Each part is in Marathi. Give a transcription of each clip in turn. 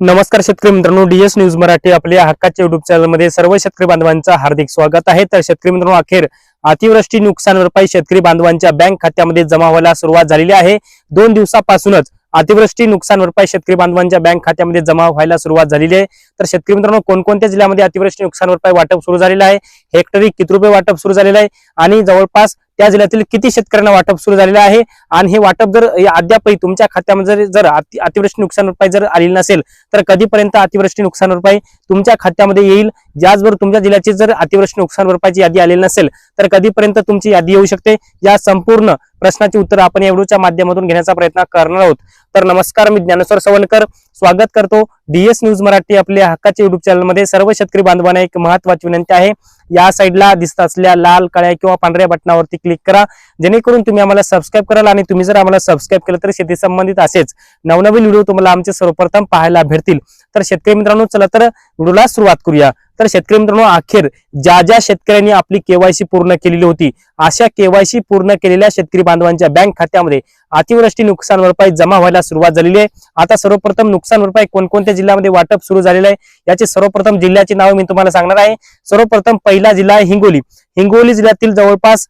नमस्कार शेतकरी मित्रांनो डीएस न्यूज मराठी आपल्या हक्काच्या युट्यूब चॅनलमध्ये सर्व शेतकरी बांधवांचं हार्दिक स्वागत आहे. तर शेतकरी मित्रांनो अखेर अतिवृष्टी नुकसान भरपाई शेतकरी बांधवांच्या बँक खात्यामध्ये जमा व्हायला सुरुवात झालेली आहे. दोन दिवसापासूनच अतिवृष्टी नुकसान भरपाई शेतकरी बांधवांच्या बँक खात्यामध्ये जमा व्हायला सुरुवात झालेली आहे. तर शेतकरी मित्रांनो कोणकोणत्या जिल्ह्यामध्ये अतिवृष्टी नुकसान भरपाई वाटप सुरू झालेलं आहे? हेक्टरी किती रुपये वाटप सुरू झालेलं आहे? आणि जवळपास त्या जिल्ह्यातील किती शेतकऱ्यांना वाटप सुरू झालेलं आहे? आणि हे वाटप जर अद्यापही तुमच्या खात्यामध्ये जर- अति- अतिवृष्टी नुकसान भरपाई जर आलेली नसेल तर कधीपर्यंत अतिवृष्टी नुकसान भरपाई तुमच्या खात्यामध्ये येईल? याचबरोबर तुमच्या जिल्ह्याची जर अतिवृष्टी नुकसान भरपाईची यादी आलेली नसेल तर कधीपर्यंत तुमची यादी येऊ शकते? या संपूर्ण प्रश्नाचे उत्तर आपण या व्हिडिओच्या माध्यमातून घेण्याचा प्रयत्न करणार आहोत. तर नमस्कार मी ज्ञानेश्वर सवलकर स्वागत करतो डीएस न्यूज मराठी आपल्या हक्काच्या युट्यूब चॅनलमध्ये सर्व शेतकरी बांधवांना एक महत्वाची विनंती आहे. या साईडला दिसत असलेल्या लाल काळ्या किंवा पांढऱ्या बटनावरती क्लिक करा. जेणेकरून तुम्ही आम्हाला सबस्क्राईब कराल आणि तुम्ही जर आम्हाला सबस्क्राईब केलं तर शेती संबंधित असेच नवनवीन व्हिडिओ तुम्हाला आमचे सर्वप्रथम पाहायला भेटतील. तर शेतकरी मित्रांनो चला तर व्हिडिओला सुरुवात करूया. तर शेतकरी मित्रांनो अखेर ज्या ज्या शेतकऱ्यांनी आपली केवायसी पूर्ण केलेली होती अशा केवायसी पूर्ण केलेल्या शेतकरी बांधवांच्या बँक खात्यामध्ये अतिवृष्टी नुकसान भरपाई जमा व्हायला सुरुवात झालेली आहे. आता सर्वप्रथम नुकसान भरपाई कोणकोणत्या जिल्ह्यामध्ये वाटप सुरू झालेलं आहे याचे सर्वप्रथम जिल्ह्याची नाव मी तुम्हाला सांगणार आहे. सर्वप्रथम पहिला जिल्हा आहे हिंगोली. हिंगोली जिल्ह्यातील जवळपास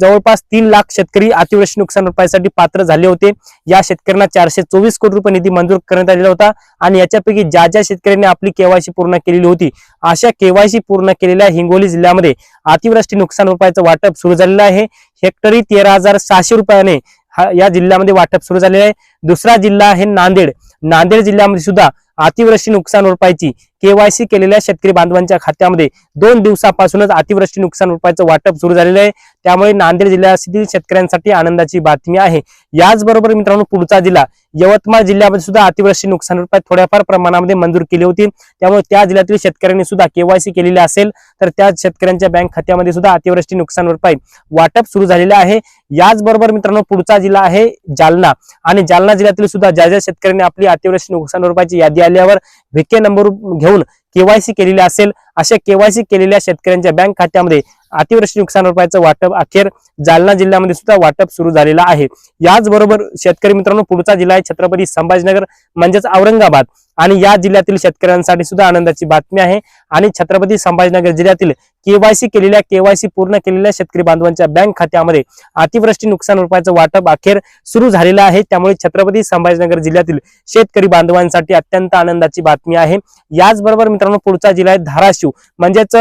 जवळपास तीन लाख शेतकरी अतिवृष्टी नुकसान भरपाईसाठी पात्र झाले होते. या शेतकऱ्यांना चारशे चोवीस कोटी रुपये निधी मंजूर करण्यात आलेला होता आणि याच्यापैकी ज्या ज्या शेतकऱ्यांनी आपली केवायसी पूर्ण केलेली होती अशा केवायसी पूर्ण केलेल्या हिंगोली जिल्ह्यामध्ये अतिवृष्टी नुकसान भरपाईचं वाटप सुरू झालेलं आहे. हेक्टरी तेरा हजार सहाशे रुपयाने हा- या जिल्ह्यामध्ये वाटप सुरू झालेलं आहे. दुसरा जिल्हा आहे नांदेड. नांदेड जिल्ह्यामध्ये सुद्धा अतिवृष्टी नुकसान भरपाईची केवायसी केलेल्या शेतकरी बांधवांच्या खात्यामध्ये दोन दिवसापासूनच अतिवृष्टी नुकसान भरपाईचं वाटप सुरू झालेलं आहे. त्यामुळे नांदेड जिल्ह्यातील शेतकऱ्यांसाठी आनंदाची बातमी आहे. याचबरोबर मित्रांनो पुढचा जिल्हा यवतमाळ जिल्ह्यामध्ये सुद्धा अतिवृष्टी नुकसान भरपाई थोड्याफार प्रमाणामध्ये मंजूर केली होती. त्यामुळे त्या जिल्ह्यातील शेतकऱ्यांनी सुद्धा केवायसी केलेली असेल तर त्या शेतकऱ्यांच्या बँक खात्यामध्ये सुद्धा अतिवृष्टी नुकसान भरपाई वाटप सुरू झालेलं आहे. याचबरोबर मित्रांनो पुढचा जिल्हा आहे जालना. आणि जालना जिल्ह्यातील सुद्धा ज्या ज्या शेतकऱ्यांनी आपली अतिवृष्टी नुकसान भरपाईची यादी आल्यावर व्हीके नंबर घेऊन केवायसी केलेली असेल. अशा केवायसी केलेल्या शेतकऱ्यांच्या बँक खात्यामध्ये अतिवृष्टी नुकसान रुपयाचं वाटप अखेर जालना जिल्ह्यामध्ये सुद्धा वाटप सुरू झालेलं आहे. याचबरोबर शेतकरी मित्रांनो पुढचा जिल्हा आहे छत्रपती संभाजीनगर म्हणजेच औरंगाबाद. आणि या जिल्ह्यातील शेतकऱ्यांसाठी सुद्धा आनंदाची बातमी आहे. आणि छत्रपती संभाजीनगर जिल्ह्यातील केवायसी केलेल्या केवायसी पूर्ण केलेल्या शेतकरी बांधवांच्या बँक खात्यामध्ये अतिवृष्टी नुकसान रुपयाचं वाटप अखेर सुरू झालेलं आहे. त्यामुळे छत्रपती संभाजीनगर जिल्ह्यातील शेतकरी बांधवांसाठी अत्यंत आनंदाची बातमी आहे. याचबरोबर मित्रांनो पुढचा जिल्हा आहे धाराशिव म्हणजेच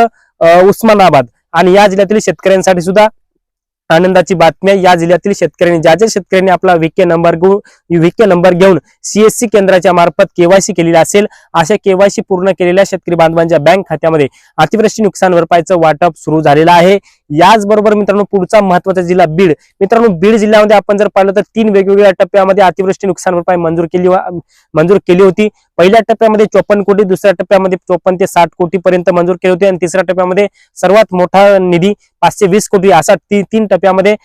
उस्मानाबाद. आणि या जिल्ह्यातील शेतकऱ्यांसाठी सुद्धा आनंदाची बातमी आहे. या जिल्ह्यातील शेतकऱ्यांनी ज्या ज्या शेतकऱ्यांनी आपला विके नंबर विके नंबर घेऊन सीएससी केंद्राच्या मार्फत केवायसी केलेली असेल अशा केवायसी पूर्ण केलेल्या शेतकरी बांधवांच्या बँक खात्यामध्ये अतिवृष्टी नुकसान भरपाईचं वाटप सुरू झालेलं आहे. याचबरोबर मित्रांनो पुढचा महत्त्वाचा जिल्हा बीड. मित्रांनो बीड जिल्ह्यामध्ये आपण जर पाहिलं तर तीन वेगवेगळ्या टप्प्यामध्ये अतिवृष्टी नुकसान भरपाई मंजूर केली मंजूर केली होती. पहिल्या टप्प्यामध्ये चोपन्न कोटी दुसऱ्या टप्प्यामध्ये चोपन्न ते साठ कोटी पर्यंत मंजूर केली होती आणि तिसऱ्या टप्प्यामध्ये सर्वात मोठा निधी पाचशे वीस कोटी असा ती तीन टप्प्यामध्ये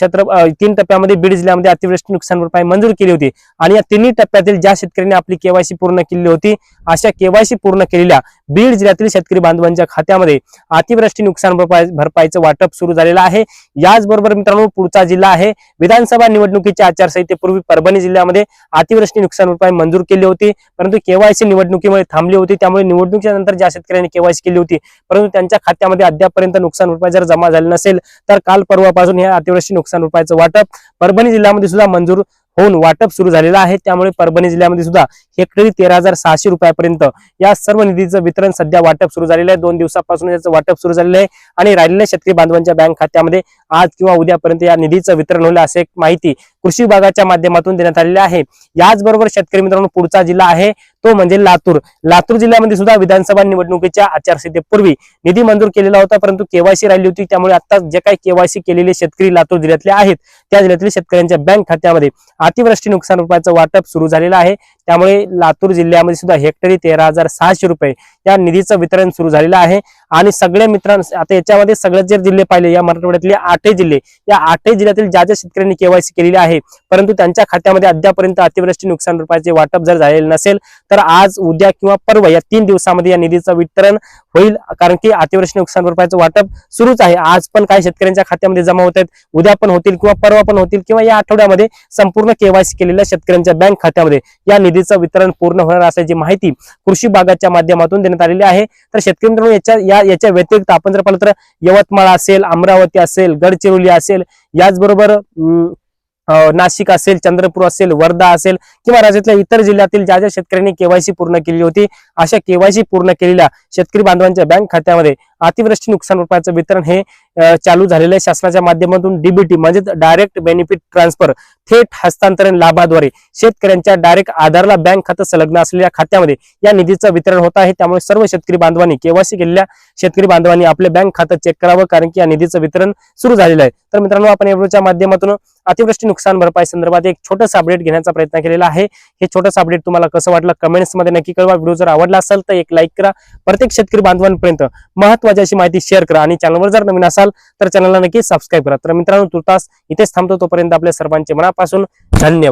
छत्र तीन टप्प्यामध्ये बीड जिल्ह्यामध्ये अतिवृष्टी नुकसान भरपाई मंजूर केली होती. आणि या तिन्ही टप्प्यातील ज्या शेतकऱ्यांनी आपली केवायसी पूर्ण केलेली होती अशा केवायसी पूर्ण केलेल्या बीड जिल्ह्यातील शेतकरी बांधवांच्या खात्यामध्ये अतिवृष्टी नुकसान भरपाई भरपाईचं वाटप सुरू झालेलं आहे. याचबरोबर मित्रांनो पुढचा जिल्हा आहे. विधानसभा निवडणुकीच्या आचारसंहितेपूर्वी परभणी जिल्ह्यामध्ये अतिवृष्टी नुकसान भरपाई मंजूर केली होती. परंतु केवायसी निवडणुकीमुळे थांबली होती. त्यामुळे निवडणुकीच्या नंतर ज्या शेतकऱ्यांनी केवायसी केली होती परंतु त्यांच्या खात्यामध्ये अद्यापपर्यंत नुकसान भरपाई जर जमा झाली नसेल तर काल परवापासून या अतिवृष्टी नुकसान भरपाईचं वाटप परभणी जिल्ह्यामध्ये सुद्धा मंजूर होऊन वाटप सुरू झालेलं आहे. त्यामुळे परभणी जिल्ह्यामध्ये सुद्धा हेक्टरी तेरा हजार सहाशे रुपयापर्यंत या सर्व निधीचं वितरण सध्या वाटप सुरू झालेलं आहे. दोन दिवसापासून याचं वाटप सुरू झालेलं आहे. आणि राहिलेल्या शेतकरी बांधवांच्या बँक खात्यामध्ये आज किंवा उद्यापर्यंत या निधीचं वितरण होईल असे एक माहिती कृषी विभागाच्या माध्यमातून देण्यात आलेली आहे. याचबरोबर शेतकरी मित्रांनो पुढचा जिल्हा आहे. तो म्हणजे लातूर. लातूर जिल्ह्यामध्ये सुद्धा विधानसभा निवडणुकीच्या आचारसंहितेपूर्वी निधी मंजूर केलेला होता परंतु केवायसी राहिली होती. त्यामुळे आता जे काही केवायसी केलेले शेतकरी लातूर जिल्ह्यातले आहेत त्या जिल्ह्यातील शेतकऱ्यांच्या बँक खात्यामध्ये अतिवृष्टी नुकसान रुपयाचं वाटप सुरू झालेलं आहे. त्यामुळे लातूर जिल्ह्यामध्ये सुद्धा हेक्टरी तेरा हजार सहाशे रुपये या निधीचं वितरण सुरू झालेलं आहे. आणि सगळ्या मित्रांनो आता याच्यामध्ये सगळे जे जिल्हे पाहिले या मराठवाड्यातले आठही जिल्हे. या आठही जिल्ह्यातील ज्या ज्या शेतकऱ्यांनी केवायसी केलेली आहे परंतु त्यांच्या खात्यामध्ये अद्यापर्यंत अतिवृष्टी नुकसान रुपयाचे वाटप जर झालेले नसेल तर आज उद्या किंवा परवा या तीन दिवसामध्ये या निधीचं वितरण होईल कारण की अतिवृष्टी नुकसान रुपयाचं वाटप सुरूच आहे. आज पण काही शेतकऱ्यांच्या खात्यामध्ये जमा होत आहेत उद्या पण होतील किंवा परवा पण होतील किंवा या आठवड्यामध्ये संपूर्ण केवायसी केलेल्या शेतकऱ्यांच्या बँक खात्यामध्ये या निधीचं वितरण पूर्ण होणार असल्याची माहिती कृषी बागाच्या माध्यमातून देण्यात आलेली आहे. तर शेतकरी मित्रांनो याच्या या याच्या व्यतिरिक्त आपण जर पाहिलं तर यवतमाळ असेल अमरावती असेल गडचिरोली असेल याचबरोबर नाशिक असेल चंद्रपूर असेल वर्धा असेल किंवा राज्यातल्या इतर जिल्ह्यातील ज्या ज्या शेतकऱ्यांनी केवायसी पूर्ण केली होती अशा केवायसी पूर्ण केलेल्या शेतकरी बांधवांच्या बँक खात्यामध्ये अतिवृष्टी नुकसान रुपयाचं वितरण हे चालू झालेलं आहे शासनाच्या माध्यमातून डीबीटी म्हणजे डायरेक्ट बेनिफिट ट्रान्सफर थेट हस्तांतरण लाभाद्वारे. शेतकऱ्यांच्या डायरेक्ट आधारला बँक खातं संलग्न असलेल्या खात्यामध्ये या निधीचं वितरण होत आहे. त्यामुळे सर्व शेतकरी बांधवांनी केवायसी केलेल्या शेतकरी बांधवांनी आपले बँक खातं चेक करावं कारण की या निधीचं वितरण सुरू झालेलं आहे. तर मित्रांनो आपण एवढच्या माध्यमातून अतिवृष्टी नुकसान भरपाई संदर्भात एक छोटंसं अपडेट घेण्याचा प्रयत्न केलेला आहे. हे छोटंसं अपडेट तुम्हाला कसं वाटलं कमेंट्समध्ये नक्की कळवा. व्हिडिओ जर आवडला असेल तर एक लाईक करा. प्रत्येक शेतकरी बांधवांपर्यंत महत्वाची अशी माहिती शेअर करा. आणि चॅनलवर जर नवीन असाल तर चॅनलला नक्की सबस्क्राईब करा. तर मित्रांनो तुर्तास इथेच थांबतो तोपर्यंत आपल्या सर्वांचे मनापासून धन्यवाद.